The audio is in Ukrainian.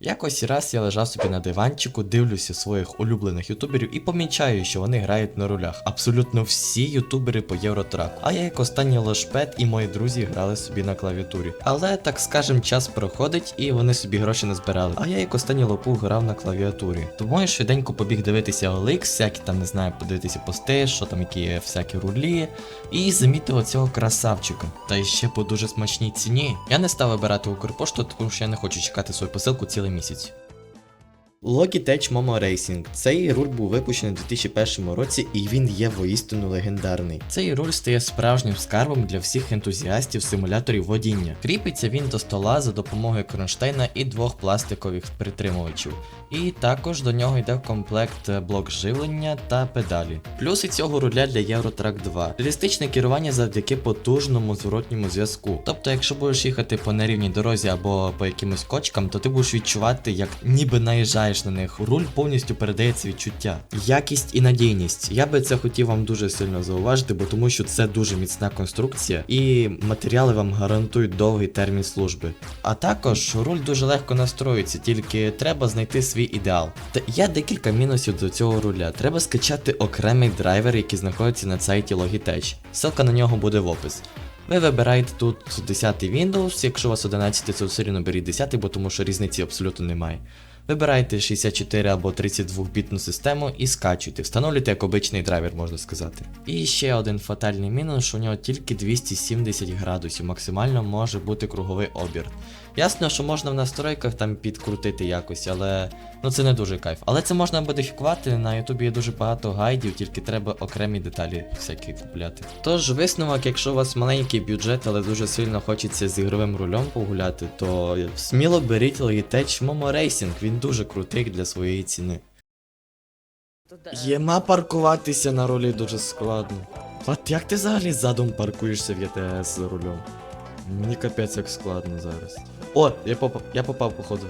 Якось раз я лежав собі на диванчику, дивлюся своїх улюблених ютуберів і помічаю, що вони грають на рулях. Абсолютно всі ютубери по євротраку. А я як останній лошпет і мої друзі грали собі на клавіатурі. Але так скажем, час проходить і вони собі гроші не збирали. А я як останній лопух грав на клавіатурі. Тому я швиденько побіг дивитися OLX, всякі там не знаю, подивитися пости, що там які всякі рулі. І замітив оцього красавчика. Та ще по дуже смачній ціні. Я не став вибирати Укрпошту, тому що я не хочу чекати свою посилку цілий місяць. Logitech Momo Racing. Цей руль був випущений у 2001 році і він є воістину легендарний. Цей руль стає справжнім скарбом для всіх ентузіастів симуляторів водіння. Кріпиться він до стола за допомогою кронштейна і двох пластикових притримувачів. І також до нього йде в комплект блок живлення та педалі. Плюси цього руля для Eurotrack 2. Реалістичне керування завдяки потужному зворотньому зв'язку. Тобто, якщо будеш їхати по нерівній дорозі або по якимось кочкам, то ти будеш відчувати, як ніби наїжджаєш на них. Руль повністю передає ці відчуття. Якість і надійність. Я би це хотів вам дуже сильно зауважити, бо тому що це дуже міцна конструкція, і матеріали вам гарантують довгий термін служби. А також руль дуже легко настроюється, тільки треба знайти свій ідеал. Та є декілька мінусів до цього руля. Треба скачати окремий драйвер, який знаходиться на сайті Logitech. Ссылка на нього буде в опис. Ви вибираєте тут 10 Windows, якщо у вас 11, то все рівно беріть 10, бо тому що різниці абсолютно немає. Вибирайте 64 або 32 бітну систему і скачуйте, встановлюйте як обичний драйвер, можна сказати. І ще один фатальний мінус, що у нього тільки 270 градусів, максимально може бути круговий оберт. Ясно, що можна в настройках там підкрутити якось, але ну це не дуже кайф. Але це можна модифікувати, на ютубі є дуже багато гайдів, тільки треба окремі деталі всякі купляти. Тож висновок, якщо у вас маленький бюджет, але дуже сильно хочеться з ігровим рулем погуляти, то сміло беріть Logitech Momo Racing, він дуже крутий для своєї ціни. Єма паркуватися на ролі дуже складно. От як ти взагалі задом паркуєшся в ЄТС за рулем? Мені капець як складно зараз. О, я попав, я попав, походу.